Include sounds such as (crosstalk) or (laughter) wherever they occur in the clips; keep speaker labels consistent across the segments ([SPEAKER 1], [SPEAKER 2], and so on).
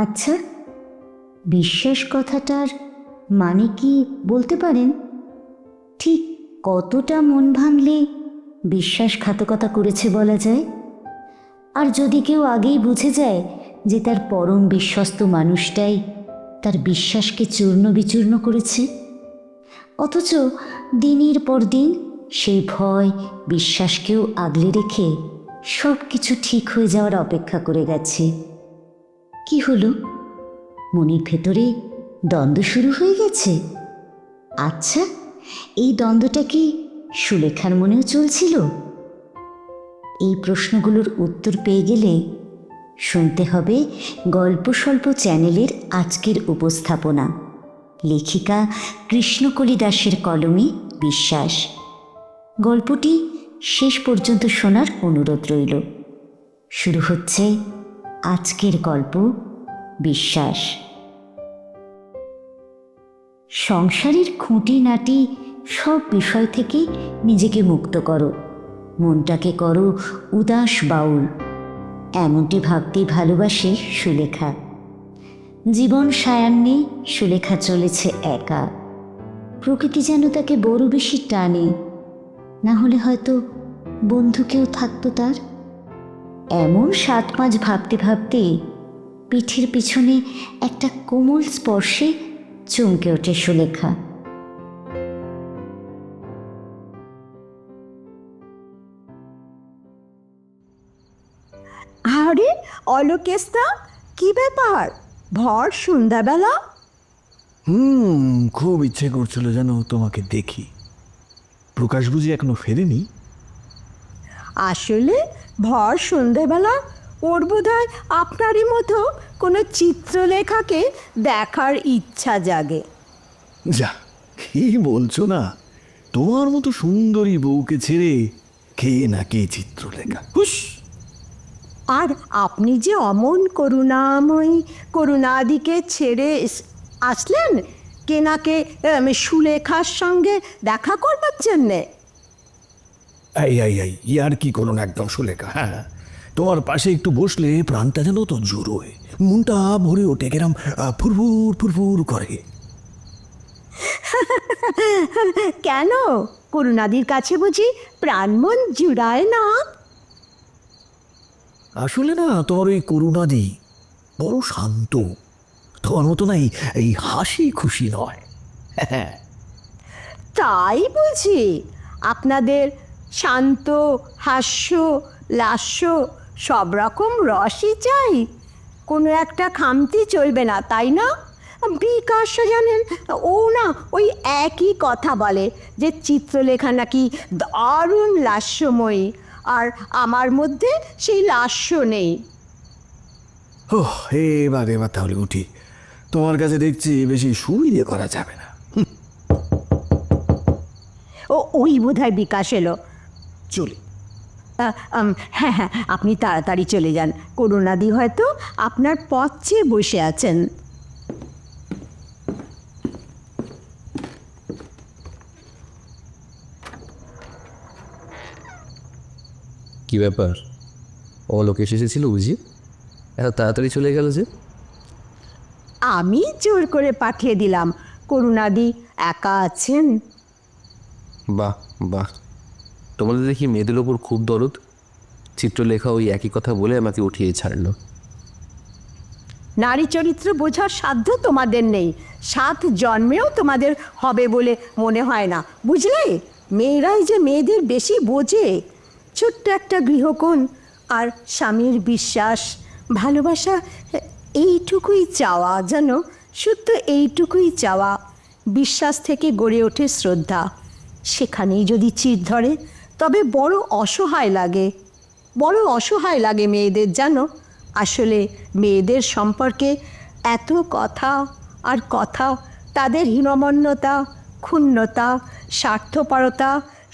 [SPEAKER 1] আচ্ছা বিশ্বাস কথাটার মানে কি বলতে পারেন? ঠিক কতটা মন ভাঙলে বিশ্বাসঘাতকতা করেছে বলা যায়? আর যদি কেউ আগেই বুঝে যায় যে তার পরম বিশ্বস্ত মানুষটাই তার বিশ্বাসকে চূর্ণ বিচূর্ণ করেছে? অথচ দিনের পর দিন সেই ভয় বিশ্বাসকেও আগলে রেখে সব কিছু ঠিক হয়ে যাওয়ার অপেক্ষা করে গেছে। কি হলো? মনির ভেতরে দ্বন্দ্ব শুরু হয়ে গেছে। আচ্ছা এই দ্বন্দ্বটা কি সুলেখার মনেও চলছিল? এই প্রশ্নগুলোর উত্তর পেয়ে গেলে শুনতে হবে গল্প স্বল্প চ্যানেলের আজকের উপস্থাপনা। লেখিকা কৃষ্ণকলি দাসের কলমে বিশ্বাস। গল্পটি শেষ পর্যন্ত শোনার অনুরোধ রইল। শুরু হচ্ছে আজকের গল্প বিশ্বাস। সংসারের খুঁটিনাটি সব বিষয় থেকে নিজেকে মুক্ত করো। মনটাকে করো উদাস বাউল। এমনটি ভাবতেই ভালোবাসে সুলেখা। জীবন সায়ান্নে সুলেখা চলেছে একা। প্রকৃতি যেন তাকে বড় বেশি টানে। না হলে হয়তো বন্ধু কেউ থাকতো তার। এমন সাত পাঁচ ভাবতে ভাবতে পিঠের পিছনে একটা কোমল স্পর্শে চমকে ওঠে সুলেখা।
[SPEAKER 2] আরে অলোকেশটা কি ব্যাপার? ভর সন্ধ্যাবেলা?
[SPEAKER 3] হুম খুব ইচ্ছে করছিল যেন তোমাকে দেখি। প্রকাশ বুঝি এখনও ফেরেনি?
[SPEAKER 2] আসলে ভর সন্ধেবেলা ওর বোধহয় আপনারই মতো কোনো চিত্রলেখাকে দেখার ইচ্ছা জাগে।
[SPEAKER 3] যা কি বলছো না? তোমার মতো সুন্দরী বউকে ছেড়ে কে না কে চিত্রলেখা? হুস
[SPEAKER 2] আর আপনি যে অমন করুণাময়ী করুণাদিকে ছেড়ে আসলেন? কেনাকে আম, সুলেখার সঙ্গে দেখা করবার জন্যে?
[SPEAKER 3] এই এই এই ইয়ার কি করুন একদম সুলেখা হ্যাঁ। তোমার পাশে একটু বসলে প্রাণটা যেন তো জোরোয় মনটা ভরে ওঠে কেরাম ফুরফুর ফুরফুর করে। (laughs)
[SPEAKER 2] কেন? করুণাদির কাছে বুঝি প্রাণমন জুড়ায় না?
[SPEAKER 3] আসলে না তোমার ওই করুণাদি বড় শান্ত। তোমার মতো নাই এই হাসি খুশি নয়। হ্যাঁ
[SPEAKER 2] তাই বুঝি। আপনাদের শান্ত হাস্য লাস্য সব রকম রসই চাই। কোনো একটা খামতি চলবে না তাই না? বিকাশ জানেন ও না ওই একই কথা বলে যে চিত্রলেখা নাকি দারুণ লাস্যময়ী আর আমার মধ্যে সেই লাস্য নেই।
[SPEAKER 3] ও এবার এবার তাহলে উঠি। তোমার কাছে দেখছি বেশি সুবিধে করা যাবে না।
[SPEAKER 2] ও ওই বোধহয় বিকাশ এলো।
[SPEAKER 3] চলি।
[SPEAKER 2] আহ, হ্যাঁ হ্যাঁ আপনি তাড়াতাড়ি চলে যান। করুণাদি হয়তো আপনার পথ চেয়ে বসে আছেন।
[SPEAKER 4] কি ব্যাপার? অলোকেশ এসেছিল বুঝি? এত তাড়াতাড়ি চলে গেল যে।
[SPEAKER 2] আমি জোর করে পাঠিয়ে দিলাম। করুণাদি একা আছেন?
[SPEAKER 4] বাহ বাহ। তোমাদের দেখি মেয়েদের ওপর খুব দরদ। চিত্রলেখা ওই একই কথা বলে আমাকে উঠিয়ে ছাড়ল।
[SPEAKER 2] নারী চরিত্র বোঝার সাধ্য তোমাদের নেই। সাত জন্মেও তোমাদের হবে বলে মনে হয় না। বুঝলে? মেয়েরাই যে মেয়েদের বেশি বোঝে। ছোট্ট একটা গৃহকোণ আর স্বামীর বিশ্বাস। ভালোবাসা, এইটুকুই চাওয়া যেন শুদ্ধ এইটুকুই চাওয়া। বিশ্বাস থেকে গড়ে ওঠে শ্রদ্ধা। সেখানেই যদি চির ধরে তবে বড় অসহায় লাগে। বড় অসহায় লাগে মেয়েদের যেন আসলে মেয়েদের সম্পর্কে এত কথা আর কথা, তাদের হীনমন্যতা, ক্ষুণ্ণতা, স্বার্থপরতা,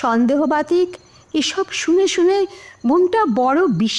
[SPEAKER 2] সন্দেহবাতিক, এসব শুনে শুনে মনটা বড় বিষ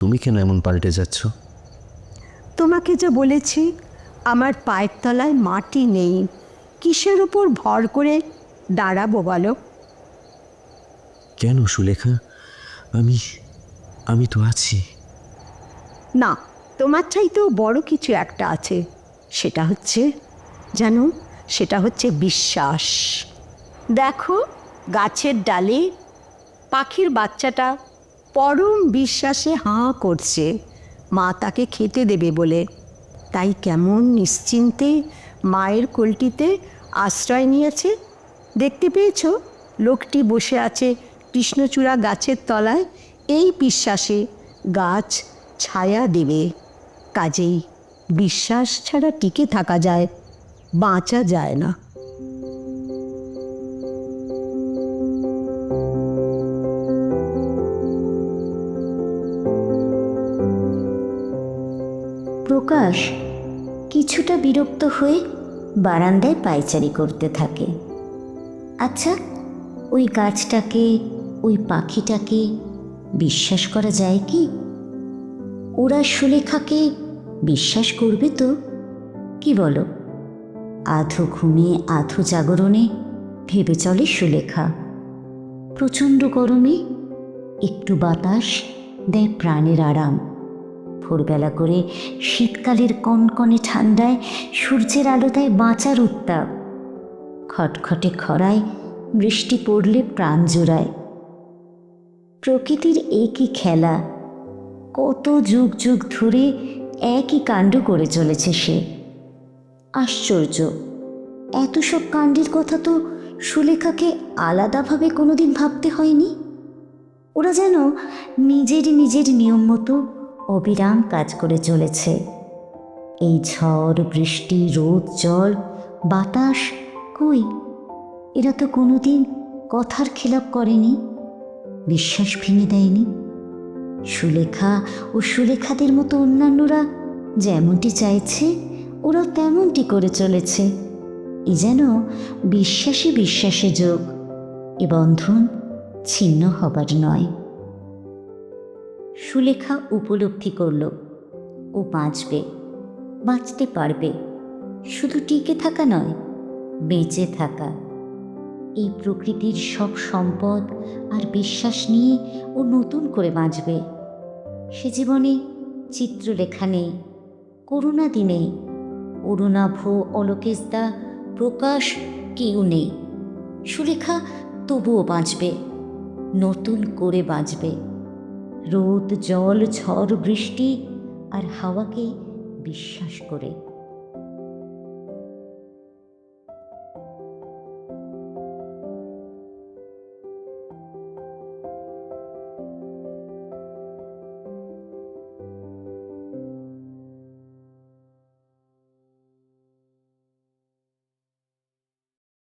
[SPEAKER 4] তুমি কেন এমন পাল্টে যাচ্ছ?
[SPEAKER 2] তোমাকে যা বলেছি আমার পায়ের তলায় মাটি নেই। কিসের উপর ভর করে দাঁড়াবো বলো?
[SPEAKER 4] কেন সুলেখা? আমি আমি তো আছি।
[SPEAKER 2] না তোমার চাইতেও বড় কিছু একটা আছে। সেটা হচ্ছে জানো সেটা হচ্ছে বিশ্বাস। দেখো গাছের ডালে পাখির বাচ্চাটা পরম বিশ্বাসে হাঁ করছে। মা তাকে খেতে দেবে বলে। তাই কেমন নিশ্চিন্তে মায়ের কোলটিতে আশ্রয় নিয়েছে। দেখতে পেয়েছ? লোকটি বসে আছে কৃষ্ণচূড়া গাছের তলায়। এই বিশ্বাসে গাছ ছায়া দেবে। কাজেই বিশ্বাস ছাড়া টিকে থাকা যায়, বাঁচা যায় না।
[SPEAKER 1] প্রকাশ কিছুটা বিরক্ত হয়ে বারান্দায় পায়চারি করতে থাকে। আচ্ছা ওই গাছটাকে, ওই পাখিটাকে বিশ্বাস করা যায় কি? ওরা সুলেখাকে বিশ্বাস করবে তো? কি বলো? আধো ঘুমে, আধো জাগরণে ভেবে চলে সুলেখা। প্রচণ্ড গরমে একটু বাতাস দেয় প্রাণের আরাম। ভোরবেলা করে শীতকালের কনকনে ঠান্ডায় সূর্যের আলোতায় বাঁচার উত্তাপ। খটখটে খরায় বৃষ্টি পড়লে প্রাণ জোড়ায়। প্রকৃতির একই খেলা। কত যুগ যুগ ধরে একই কাণ্ড করে চলেছে সে। আশ্চর্য। এত সব কাণ্ডের কথা তো সুলেখাকে আলাদাভাবে কোনোদিন ভাবতে হয়নি? ওরা যেন নিজের নিজের নিয়ম মতো অবিরাম কাজ করে চলেছে। এই ঝড়, বৃষ্টি, রোদ, জল, বাতাস, কই? এরা তো কোনোদিন কথার খেলাপ করেনি, বিশ্বাস ভেঙে দেয়নি। সুলেখা ও সুলেখাদের মতো অন্যান্যরা যেমনটি চাইছে ওরা তেমনটি করে চলেছে। এ যেন বিশ্বাসী বিশ্বাসে যোগ, এ বন্ধন ছিন্ন হবার নয়। সুলেখা উপলব্ধি করল। ও বাঁচবে, বাঁচতে পারবে। শুধু টিকে থাকা নয়, বেঁচে থাকা। এই প্রকৃতির সব সম্পদ আর বিশ্বাস নিয়ে ও নতুন করে বাঁচবে। সে জীবনে চিত্রলেখা নেই, করুণা দিনে অরুণাভ অলোকেশদা প্রকাশ কেউ নেই। সুলেখা তবুও বাঁচবে, নতুন করে বাঁচবে। রোদ জল ঝড় বৃষ্টি আর হাওয়াকে বিশ্বাস করে।